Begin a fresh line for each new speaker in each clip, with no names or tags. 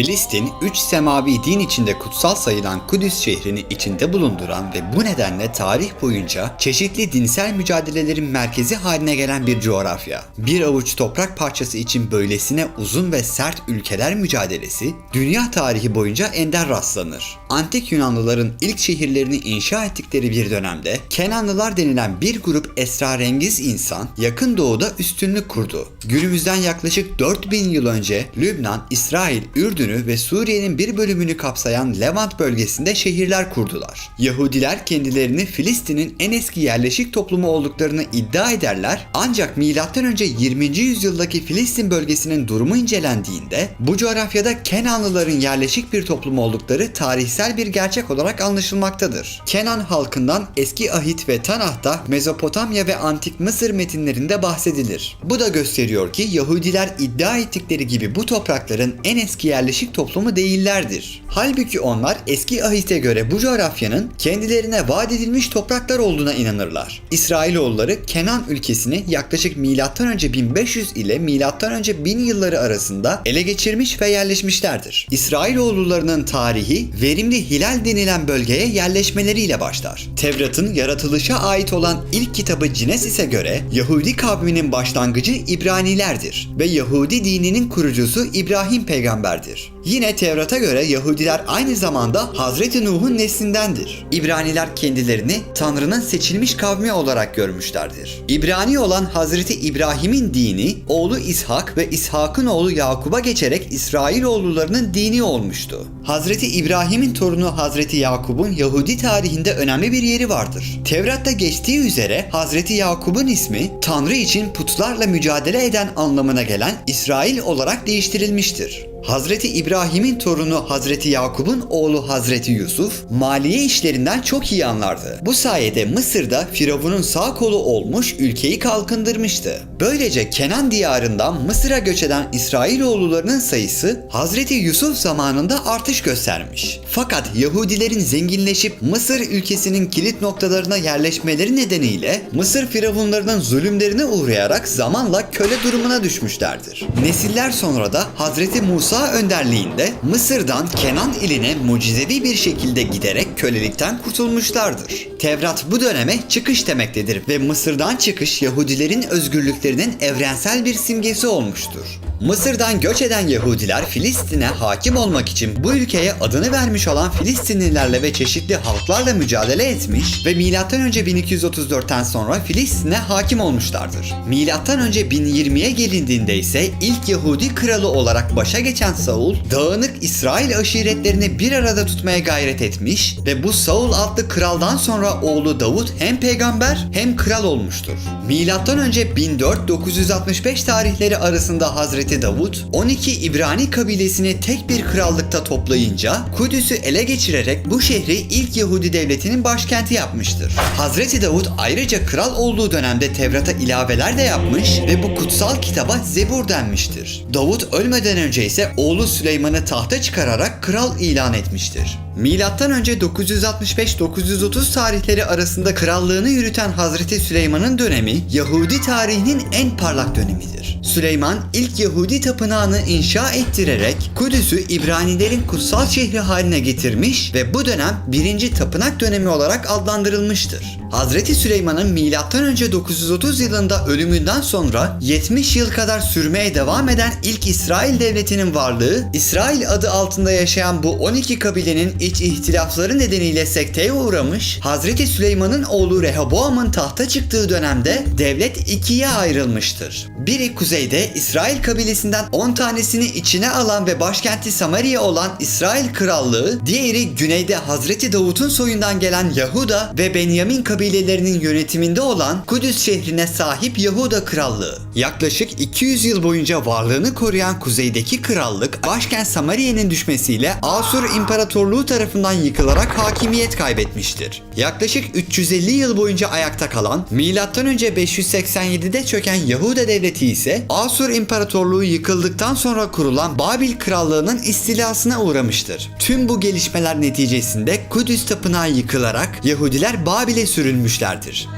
Filistin, üç semavi din içinde kutsal sayılan Kudüs şehrini içinde bulunduran ve bu nedenle tarih boyunca çeşitli dinsel mücadelelerin merkezi haline gelen bir coğrafya. Bir avuç toprak parçası için böylesine uzun ve sert ülkeler mücadelesi, dünya tarihi boyunca ender rastlanır. Antik Yunanlıların ilk şehirlerini inşa ettikleri bir dönemde Kenanlılar denilen bir grup esrarengiz insan yakın doğuda üstünlük kurdu. Günümüzden yaklaşık 4000 yıl önce Lübnan, İsrail, Ürdün'ü ve Suriye'nin bir bölümünü kapsayan Levant bölgesinde şehirler kurdular. Yahudiler kendilerini Filistin'in en eski yerleşik toplumu olduklarını iddia ederler ancak M.Ö. 20. yüzyıldaki Filistin bölgesinin durumu incelendiğinde bu coğrafyada Kenanlıların yerleşik bir toplum oldukları tarihsel bir gerçek olarak anlaşılmaktadır. Kenan halkından eski Ahit ve Tanah'ta Mezopotamya ve Antik Mısır metinlerinde bahsedilir. Bu da gösteriyor ki Yahudiler iddia ettikleri gibi bu toprakların en eski yerleşik toplumu değillerdir. Halbuki onlar eski Ahit'e göre bu coğrafyanın kendilerine vaat edilmiş topraklar olduğuna inanırlar. İsrailoğulları Kenan ülkesini yaklaşık M.Ö. 1500 ile M.Ö. 1000 yılları arasında ele geçirmiş ve yerleşmişlerdir. İsrailoğullarının tarihi verimli Hilal denilen bölgeye yerleşmeleriyle başlar. Tevrat'ın yaratılışa ait olan ilk kitabı Cinesis'e göre Yahudi kavminin başlangıcı İbranilerdir ve Yahudi dininin kurucusu İbrahim peygamberdir. Yine Tevrat'a göre Yahudiler aynı zamanda Hazreti Nuh'un neslindendir. İbraniler kendilerini Tanrı'nın seçilmiş kavmi olarak görmüşlerdir. İbrani olan Hazreti İbrahim'in dini oğlu İshak ve İshak'ın oğlu Yakub'a geçerek İsrailoğullarının dini olmuştu. Hazreti İbrahim'in torunu Hazreti Yakub'un Yahudi tarihinde önemli bir yeri vardır. Tevrat'ta geçtiği üzere Hazreti Yakub'un ismi Tanrı için putlarla mücadele eden anlamına gelen İsrail olarak değiştirilmiştir. Hazreti İbrahim'in torunu Hazreti Yakub'un oğlu Hazreti Yusuf maliye işlerinden çok iyi anlardı. Bu sayede Mısır'da Firavun'un sağ kolu olmuş ülkeyi kalkındırmıştı. Böylece Kenan diyarından Mısır'a göç eden İsrailoğullarının sayısı Hazreti Yusuf zamanında artış göstermiş. Fakat Yahudilerin zenginleşip Mısır ülkesinin kilit noktalarına yerleşmeleri nedeniyle Mısır firavunlarının zulümlerine uğrayarak zamanla köle durumuna düşmüşlerdir. Nesiller sonra da Hazreti Musa önderliğinde Mısır'dan Kenan iline mucizevi bir şekilde giderek kölelikten kurtulmuşlardır. Tevrat bu döneme çıkış demektedir ve Mısır'dan çıkış Yahudilerin özgürlüklerinin evrensel bir simgesi olmuştur. Mısır'dan göç eden Yahudiler Filistin'e hakim olmak için bu ülkeye adını vermiş olan Filistinlilerle ve çeşitli halklarla mücadele etmiş ve M.Ö. 1234'ten sonra Filistin'e hakim olmuşlardır. M.Ö. 1020'ye gelindiğinde ise ilk Yahudi kralı olarak başa geçen Saul, dağınık İsrail aşiretlerini bir arada tutmaya gayret etmiş ve bu Saul adlı kraldan sonra oğlu Davut hem peygamber hem kral olmuştur. M.Ö. 1400-965 tarihleri arasında Hazreti Davut 12 İbrani kabilesini tek bir krallıkta toplayınca Kudüs'ü ele geçirerek bu şehri ilk Yahudi devletinin başkenti yapmıştır. Hazreti Davut ayrıca kral olduğu dönemde Tevrat'a ilaveler de yapmış ve bu kutsal kitaba Zebur denmiştir. Davut ölmeden önce ise oğlu Süleyman'ı tahta çıkararak kral ilan etmiştir. Milattan önce 965-930 tarihleri arasında krallığını yürüten Hazreti Süleyman'ın dönemi Yahudi tarihinin en parlak dönemidir. Süleyman ilk Yahudi tapınağını inşa ettirerek Kudüs'ü İbranilerin kutsal şehri haline getirmiş ve bu dönem birinci tapınak dönemi olarak adlandırılmıştır. Hazreti Süleyman'ın milattan önce 930 yılında ölümünden sonra 70 yıl kadar sürmeye devam eden ilk İsrail devletinin varlığı, İsrail adı altında yaşayan bu 12 kabilenin iç ihtilafları nedeniyle sekteye uğramış, Hazreti Süleyman'ın oğlu Rehoboam'ın tahta çıktığı dönemde devlet ikiye ayrılmıştır. Biri kuzeyde İsrail kabilesinden 10 tanesini içine alan ve başkenti Samariya olan İsrail Krallığı, diğeri güneyde Hazreti Davut'un soyundan gelen Yahuda ve Benyamin kabilelerinin yönetiminde olan Kudüs şehrine sahip Yahuda Krallığı. Yaklaşık 200 yıl boyunca varlığını koruyan kuzeydeki krallık başkent Samariya'nın düşmesiyle Asur İmparatorluğu tarafından yıkılarak hakimiyet kaybetmiştir. Yaklaşık 350 yıl boyunca ayakta kalan, M.Ö. 587'de çöken Yahuda devleti ise Asur İmparatorluğu yıkıldıktan sonra kurulan Babil Krallığı'nın istilasına uğramıştır. Tüm bu gelişmeler neticesinde Kudüs Tapınağı yıkılarak Yahudiler Babil'e sürülmüşlerdir.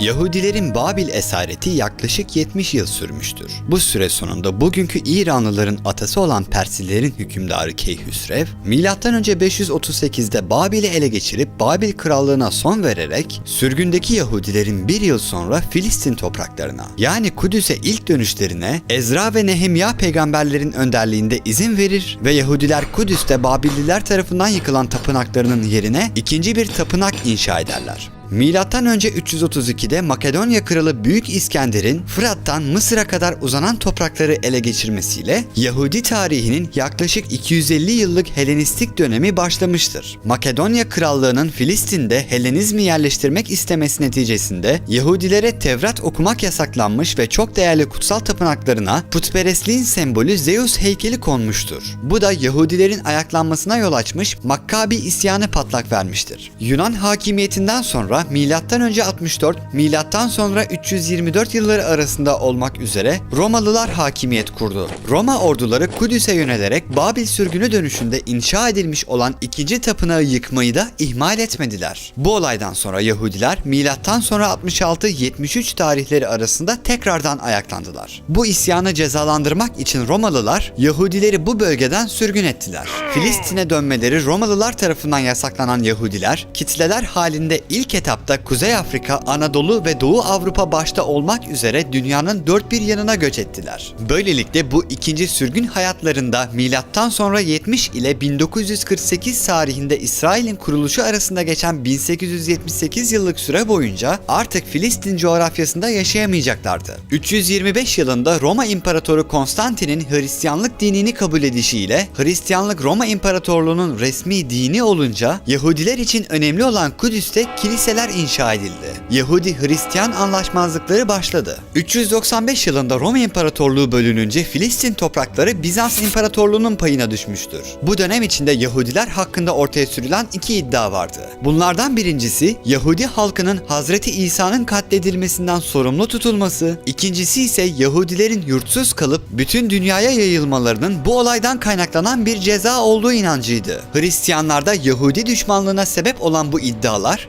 Yahudilerin Babil esareti yaklaşık 70 yıl sürmüştür. Bu süre sonunda bugünkü İranlıların atası olan Perslilerin hükümdarı Keyhüsrev, M.Ö. 538'de Babil'i ele geçirip Babil krallığına son vererek sürgündeki Yahudilerin bir yıl sonra Filistin topraklarına yani Kudüs'e ilk dönüşlerine Ezra ve Nehemya peygamberlerin önderliğinde izin verir ve Yahudiler Kudüs'te Babilliler tarafından yıkılan tapınaklarının yerine ikinci bir tapınak inşa ederler. Milattan önce 332'de Makedonya kralı Büyük İskender'in Fırat'tan Mısır'a kadar uzanan toprakları ele geçirmesiyle Yahudi tarihinin yaklaşık 250 yıllık Helenistik dönemi başlamıştır. Makedonya krallığının Filistin'de Helenizmi yerleştirmek istemesi neticesinde Yahudilere Tevrat okumak yasaklanmış ve çok değerli kutsal tapınaklarına putperestliğin sembolü Zeus heykeli konmuştur. Bu da Yahudilerin ayaklanmasına yol açmış Makkabi isyanı patlak vermiştir. Yunan hakimiyetinden sonra milattan önce 64, milattan sonra 324 yılları arasında olmak üzere Romalılar hakimiyet kurdu. Roma orduları Kudüs'e yönelerek Babil sürgünü dönüşünde inşa edilmiş olan ikinci tapınağı yıkmayı da ihmal etmediler. Bu olaydan sonra Yahudiler milattan sonra 66-73 tarihleri arasında tekrardan ayaklandılar. Bu isyanı cezalandırmak için Romalılar Yahudileri bu bölgeden sürgün ettiler. Filistin'e dönmeleri Romalılar tarafından yasaklanan Yahudiler kitleler halinde ilk etapta Kuzey Afrika, Anadolu ve Doğu Avrupa başta olmak üzere dünyanın dört bir yanına göç ettiler. Böylelikle bu ikinci sürgün hayatlarında milattan sonra 70 ile 1948 tarihinde İsrail'in kuruluşu arasında geçen 1878 yıllık süre boyunca artık Filistin coğrafyasında yaşayamayacaklardı. 325 yılında Roma İmparatoru Konstantin'in Hristiyanlık dinini kabul edişiyle Hristiyanlık Roma İmparatorluğu'nun resmi dini olunca Yahudiler için önemli olan Kudüs'te kiliseler inşa edildi. Yahudi-Hristiyan anlaşmazlıkları başladı. 395 yılında Roma İmparatorluğu bölününce Filistin toprakları Bizans İmparatorluğu'nun payına düşmüştür. Bu dönem içinde Yahudiler hakkında ortaya sürülen iki iddia vardı. Bunlardan birincisi Yahudi halkının Hazreti İsa'nın katledilmesinden sorumlu tutulması, ikincisi ise Yahudilerin yurtsuz kalıp bütün dünyaya yayılmalarının bu olaydan kaynaklanan bir ceza olduğu inancıydı. Hristiyanlarda Yahudi düşmanlığına sebep olan bu iddialar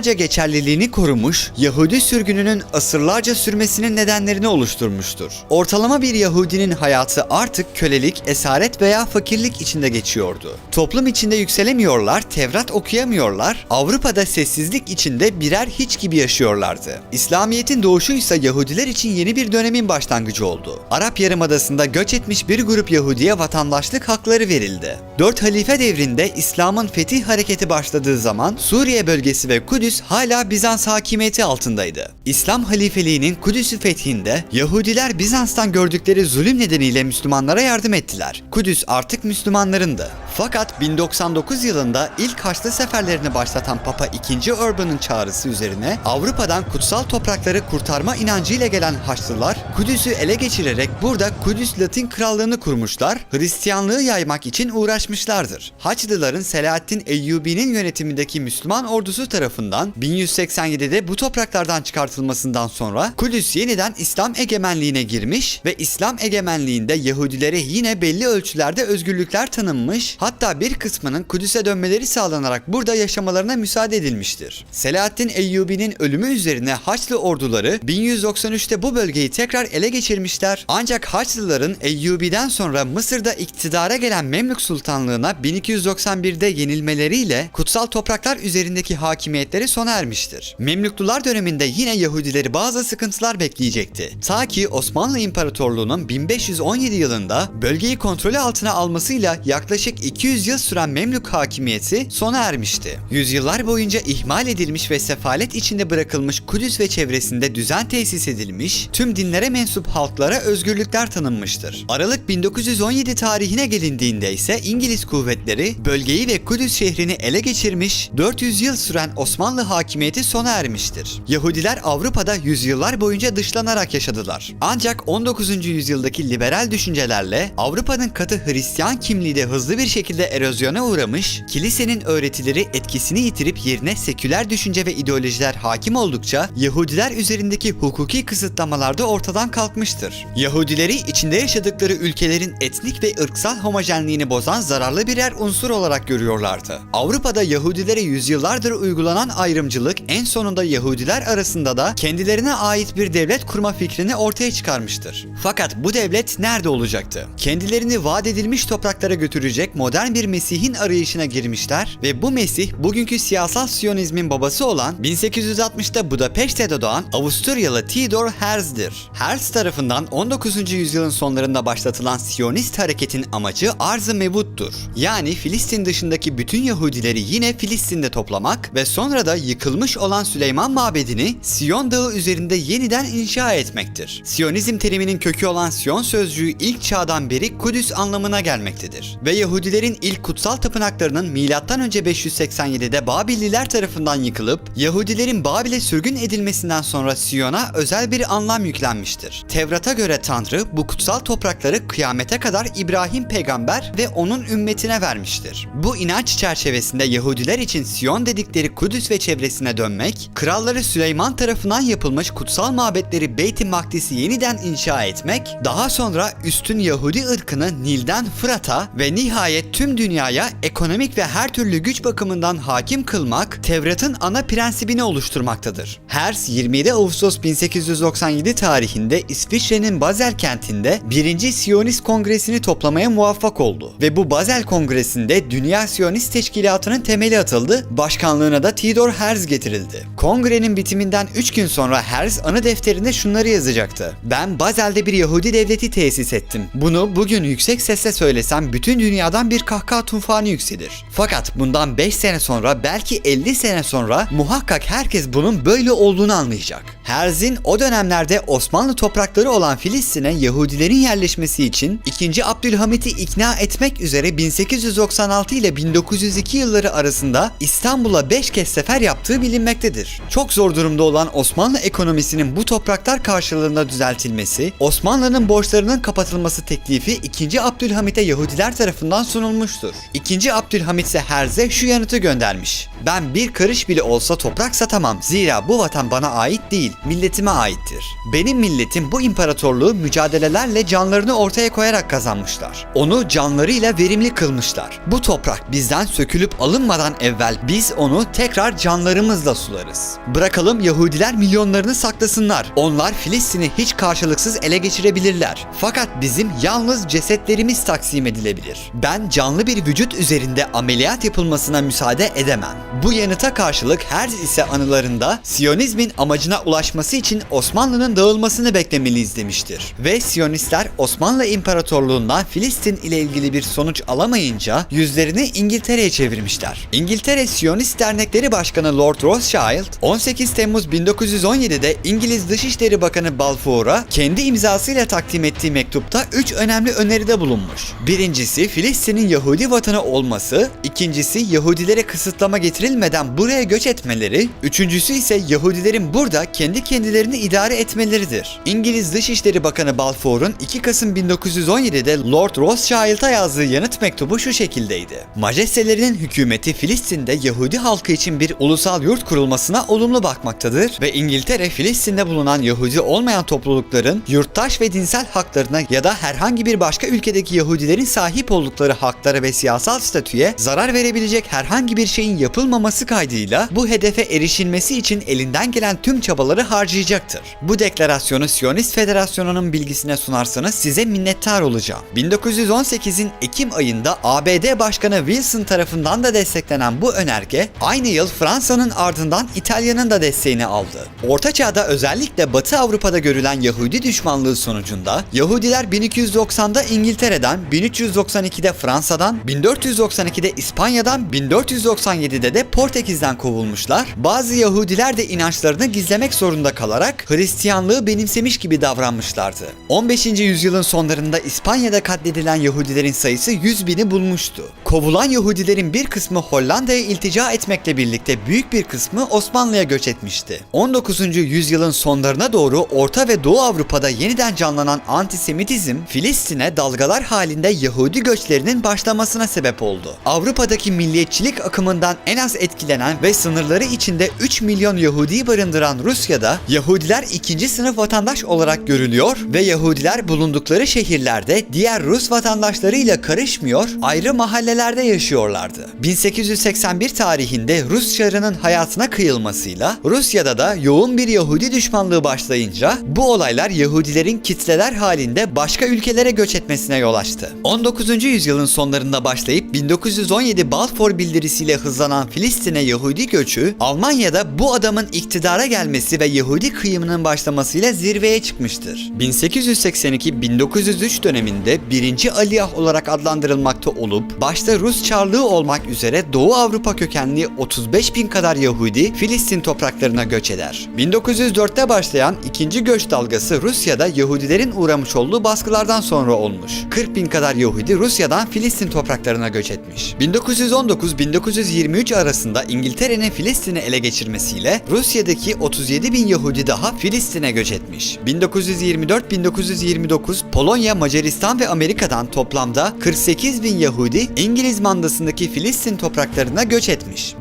yüzyıllarca geçerliliğini korumuş, Yahudi sürgününün asırlarca sürmesinin nedenlerini oluşturmuştur. Ortalama bir Yahudinin hayatı artık kölelik, esaret veya fakirlik içinde geçiyordu. Toplum içinde yükselemiyorlar, Tevrat okuyamıyorlar, Avrupa'da sessizlik içinde birer hiç gibi yaşıyorlardı. İslamiyet'in doğuşu ise Yahudiler için yeni bir dönemin başlangıcı oldu. Arap Yarımadası'nda göç etmiş bir grup Yahudiye vatandaşlık hakları verildi. Dört halife devrinde İslam'ın fetih hareketi başladığı zaman Suriye bölgesi ve Kudüs hala Bizans hakimiyeti altındaydı. İslam halifeliğinin Kudüs'ü fethinde Yahudiler Bizans'tan gördükleri zulüm nedeniyle Müslümanlara yardım ettiler. Kudüs artık Müslümanlarındı. Fakat 1099 yılında ilk Haçlı seferlerini başlatan Papa II. Urban'ın çağrısı üzerine Avrupa'dan kutsal toprakları kurtarma inancıyla gelen Haçlılar Kudüs'ü ele geçirerek burada Kudüs Latin Krallığını kurmuşlar, Hristiyanlığı yaymak için uğraşmışlardır. Haçlıların Selahaddin Eyyubi'nin yönetimindeki Müslüman ordusu tarafından 1187'de bu topraklardan çıkartılmasından sonra Kudüs yeniden İslam egemenliğine girmiş ve İslam egemenliğinde Yahudilere yine belli ölçülerde özgürlükler tanınmış, hatta bir kısmının Kudüs'e dönmeleri sağlanarak burada yaşamalarına müsaade edilmiştir. Selahaddin Eyyubi'nin ölümü üzerine Haçlı orduları 1193'te bu bölgeyi tekrar ele geçirmişler. Ancak Haçlıların Eyyubi'den sonra Mısır'da iktidara gelen Memlük Sultanlığına 1291'de yenilmeleriyle kutsal topraklar üzerindeki hakimiyetleri sona ermiştir. Memlüklular döneminde yine Yahudileri bazı sıkıntılar bekleyecekti. Ta ki Osmanlı İmparatorluğu'nun 1517 yılında bölgeyi kontrolü altına almasıyla yaklaşık 200 yıl süren Memlük hakimiyeti sona ermişti. Yüzyıllar boyunca ihmal edilmiş ve sefalet içinde bırakılmış Kudüs ve çevresinde düzen tesis edilmiş, tüm dinlere mensup halklara özgürlükler tanınmıştır. Aralık 1917 tarihine gelindiğinde ise İngiliz kuvvetleri bölgeyi ve Kudüs şehrini ele geçirmiş, 400 yıl süren Osmanlı hakimiyeti sona ermiştir. Yahudiler Avrupa'da yüzyıllar boyunca dışlanarak yaşadılar. Ancak 19. yüzyıldaki liberal düşüncelerle Avrupa'nın katı Hristiyan kimliği de hızlı bir şekilde erozyona uğramış, kilisenin öğretileri etkisini yitirip yerine seküler düşünce ve ideolojiler hakim oldukça Yahudiler üzerindeki hukuki kısıtlamalar da ortadan kalkmıştır. Yahudileri içinde yaşadıkları ülkelerin etnik ve ırksal homojenliğini bozan zararlı birer unsur olarak görüyorlardı. Avrupa'da Yahudilere yüzyıllardır uygulanan ayrımcılık en sonunda Yahudiler arasında da kendilerine ait bir devlet kurma fikrini ortaya çıkarmıştır. Fakat bu devlet nerede olacaktı? Kendilerini vaat edilmiş topraklara götürecek modern bir Mesih'in arayışına girmişler ve bu Mesih bugünkü siyasal Siyonizmin babası olan 1860'da Budapeşte'de doğan Avusturyalı Theodor Herzl'dir. Herz tarafından 19. yüzyılın sonlarında başlatılan Siyonist hareketin amacı arz-ı mevuttur. Yani Filistin dışındaki bütün Yahudileri yine Filistin'de toplamak ve sonra da yıkılmış olan Süleyman Mabedi'ni Siyon Dağı üzerinde yeniden inşa etmektir. Siyonizm teriminin kökü olan Siyon sözcüğü ilk çağdan beri Kudüs anlamına gelmektedir. Ve Yahudilerin ilk kutsal tapınaklarının M.Ö. 587'de Babilliler tarafından yıkılıp Yahudilerin Babil'e sürgün edilmesinden sonra Siyon'a özel bir anlam yüklenmiştir. Tevrat'a göre Tanrı bu kutsal toprakları kıyamete kadar İbrahim peygamber ve onun ümmetine vermiştir. Bu inanç çerçevesinde Yahudiler için Siyon dedikleri Kudüs ve çevresine dönmek, kralları Süleyman tarafından yapılmış kutsal mabetleri Beyt-i Makdis'i yeniden inşa etmek, daha sonra üstün Yahudi ırkını Nil'den Fırat'a ve nihayet tüm dünyaya ekonomik ve her türlü güç bakımından hakim kılmak, Tevrat'ın ana prensibini oluşturmaktadır. Hers 27 Ağustos 1897 tarihinde İsviçre'nin Basel kentinde 1. Siyonist Kongresi'ni toplamaya muvaffak oldu ve bu Basel Kongresi'nde Dünya Siyonist Teşkilatı'nın temeli atıldı, başkanlığına da Theodor Herz getirildi. Kongrenin bitiminden 3 gün sonra Herz anı defterinde şunları yazacaktı. Ben Basel'de bir Yahudi devleti tesis ettim. Bunu bugün yüksek sesle söylesem bütün dünyadan bir kahkaha tufanı yükselir. Fakat bundan 5 sene sonra belki 50 sene sonra muhakkak herkes bunun böyle olduğunu anlayacak. Herz'in o dönemlerde Osmanlı toprakları olan Filistin'e Yahudilerin yerleşmesi için 2. Abdülhamit'i ikna etmek üzere 1896 ile 1902 yılları arasında İstanbul'a 5 kez sefer yaptığı bilinmektedir. Çok zor durumda olan Osmanlı ekonomisinin bu topraklar karşılığında düzeltilmesi, Osmanlı'nın borçlarının kapatılması teklifi 2. Abdülhamit'e Yahudiler tarafından sunulmuştur. 2. Abdülhamit ise Herz'e şu yanıtı göndermiş. Ben bir karış bile olsa toprak satamam. Zira bu vatan bana ait değil, milletime aittir. Benim milletim bu imparatorluğu mücadelelerle canlarını ortaya koyarak kazanmışlar. Onu canlarıyla verimli kılmışlar. Bu toprak bizden sökülüp alınmadan evvel biz onu tekrar canlarımızla sularız. Bırakalım Yahudiler milyonlarını saklasınlar. Onlar Filistin'i hiç karşılıksız ele geçirebilirler. Fakat bizim yalnız cesetlerimiz taksim edilebilir. Ben canlı bir vücut üzerinde ameliyat yapılmasına müsaade edemem. Bu yanıta karşılık Herz ise anılarında Siyonizmin amacına ulaşması için Osmanlı'nın dağılmasını beklemeliyiz demiştir. Ve Siyonistler Osmanlı İmparatorluğundan Filistin ile ilgili bir sonuç alamayınca yüzlerini İngiltere'ye çevirmişler. İngiltere Siyonist Dernekleri Başkanı Lord Rothschild 18 Temmuz 1917'de İngiliz Dışişleri Bakanı Balfour'a kendi imzasıyla takdim ettiği mektupta 3 önemli öneride bulunmuş. Birincisi Filistin'in Yahudi vatanı olması, ikincisi Yahudilere kısıtlama getirilmeden buraya göç etmeleri, üçüncüsü ise Yahudilerin burada kendi kendilerini idare etmeleridir. İngiliz Dışişleri Bakanı Balfour'un 2 Kasım 1917'de Lord Rothschild'a yazdığı yanıt mektubu şu şekildeydi. Majestelerinin hükümeti Filistin'de Yahudi halkı için bir ulusal yurt kurulmasına olumlu bakmaktadır ve İngiltere Filistin'de bulunan Yahudi olmayan toplulukların yurttaş ve dinsel haklarına ya da herhangi bir başka ülkedeki Yahudilerin sahip oldukları haklara ve siyasal statüye zarar verebilecek herhangi bir şeyin yapılmaması kaydıyla bu hedefe erişilmesi için elinden gelen tüm çabaları harcayacaktır. Bu deklarasyonu Siyonist Federasyonu'nun bilgisine sunarsanız size minnettar olacağım. 1918'in Ekim ayında ABD Başkanı Wilson tarafından da desteklenen bu önerge aynı yıl Fransa'nın ardından İtalya'nın da desteğini aldı. Orta Çağ'da özellikle Batı Avrupa'da görülen Yahudi düşmanlığı sonucunda Yahudiler 1290'da İngiltere'den, 1392'de Fransa'dan, 1492'de İspanya'dan, 1497'de de Portekiz'den kovulmuşlar. Bazı Yahudiler de inançlarını gizlemek zorunda kalarak Hristiyanlığı benimsemiş gibi davranmışlardı. 15. yüzyılın sonlarında İspanya'da katledilen Yahudilerin sayısı 100 bini bulmuştu. Kovulan Yahudilerin bir kısmı Hollanda'ya iltica etmekle birlikte büyük bir kısmı Osmanlı'ya göç etmişti. 19. yüzyılın sonlarına doğru Orta ve Doğu Avrupa'da yeniden canlanan antisemitizm, Filistin'e dalgalar halinde Yahudi göçlerinin başlamasına sebep oldu. Avrupa'daki milliyetçilik akımından en az etkilenen ve sınırları içinde 3 milyon Yahudi barındıran Rusya'da Yahudiler ikinci sınıf vatandaş olarak görülüyor ve Yahudiler bulundukları şehirlerde diğer Rus vatandaşlarıyla karışmıyor, ayrı mahallelerde yaşıyorlardı. 1881 tarihinde Rus Çarı'nın hayatına kıyılmasıyla Rusya'da da yoğun bir Yahudi düşmanlığı başlayınca bu olaylar Yahudilerin kitleler halinde başka ülkelere göç etmesine yol açtı. 19. yüzyılın sonlarında başlayıp 1917 Balfour bildirisiyle hızlanan Filistin'e Yahudi göçü Almanya'da bu adamın iktidara gelmesi ve Yahudi kıyımının başlamasıyla zirveye çıkmıştır. 1882-1903 döneminde 1. Aliyah olarak adlandırılmakta olup başta Rus Çarlığı olmak üzere Doğu Avrupa kökenli 35 bin kadar Yahudi Filistin topraklarına göç eder. 1904'te başlayan ikinci göç dalgası Rusya'da Yahudilerin uğramış olduğu baskılardan sonra olmuş. 40 bin kadar Yahudi Rusya'dan Filistin topraklarına göç etmiş. 1919-1923 arasında İngiltere'nin Filistin'i ele geçirmesiyle Rusya'daki 37 bin Yahudi daha Filistin'e göç etmiş. 1924-1929 Polonya, Macaristan ve Amerika'dan toplamda 48 bin Yahudi İngiliz mandasındaki Filistin topraklarına göç etmiş.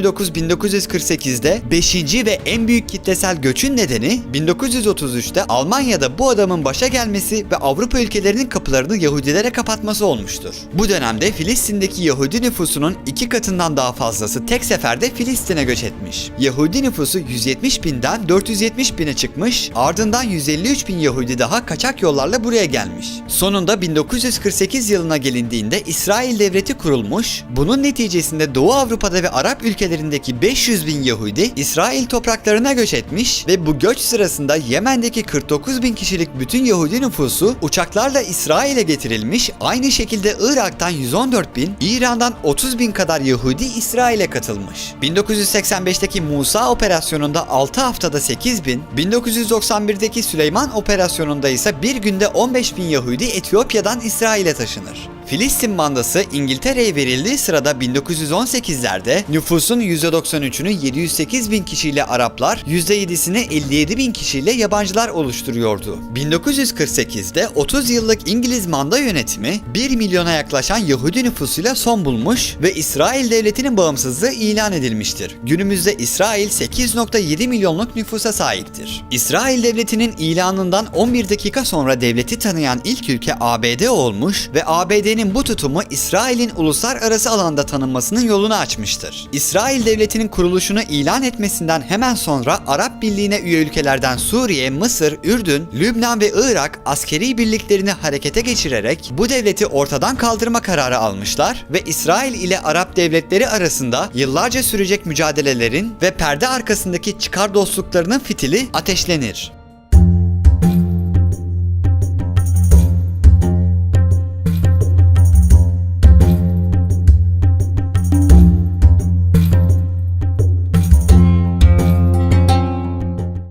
1929-1948'de 5. ve en büyük kitlesel göçün nedeni 1933'te Almanya'da bu adamın başa gelmesi ve Avrupa ülkelerinin kapılarını Yahudilere kapatması olmuştur. Bu dönemde Filistin'deki Yahudi nüfusunun iki katından daha fazlası tek seferde Filistin'e göç etmiş. Yahudi nüfusu 170 binden 470 bine çıkmış, ardından 153 bin Yahudi daha kaçak yollarla buraya gelmiş. Sonunda 1948 yılına gelindiğinde İsrail devleti kurulmuş, bunun neticesinde Doğu Avrupa'da ve Arap ülkelerindeki 500 bin Yahudi İsrail topraklarına göç etmiş ve bu göç sırasında Yemen'deki 49 bin kişilik bütün Yahudi nüfusu uçaklarla İsrail'e getirilmiş, aynı şekilde Irak'tan 114 bin, İran'dan 30 bin kadar Yahudi İsrail'e katılmış. 1985'teki Musa operasyonunda 6 haftada 8 bin, 1991'deki Süleyman operasyonunda ise bir günde 15 bin Yahudi Etiyopya'dan İsrail'e taşınır. Filistin mandası İngiltere'ye verildiği sırada 1918'lerde nüfusun %93'ünü 708 bin kişiyle Araplar, %7'sini 57 bin kişiyle yabancılar oluşturuyordu. 1948'de 30 yıllık İngiliz manda yönetimi 1 milyona yaklaşan Yahudi nüfusuyla son bulmuş ve İsrail devletinin bağımsızlığı ilan edilmiştir. Günümüzde İsrail 8.7 milyonluk nüfusa sahiptir. İsrail devletinin ilanından 11 dakika sonra devleti tanıyan ilk ülke ABD olmuş ve ABD'nin bu tutumu İsrail'in uluslararası alanda tanınmasının yolunu açmıştır. İsrail devletinin kuruluşunu ilan etmesinden hemen sonra Arap Birliği'ne üye ülkelerden Suriye, Mısır, Ürdün, Lübnan ve Irak askeri birliklerini harekete geçirerek bu devleti ortadan kaldırma kararı almışlar ve İsrail ile Arap devletleri arasında yıllarca sürecek mücadelelerin ve perde arkasındaki çıkar dostluklarının fitili ateşlenir.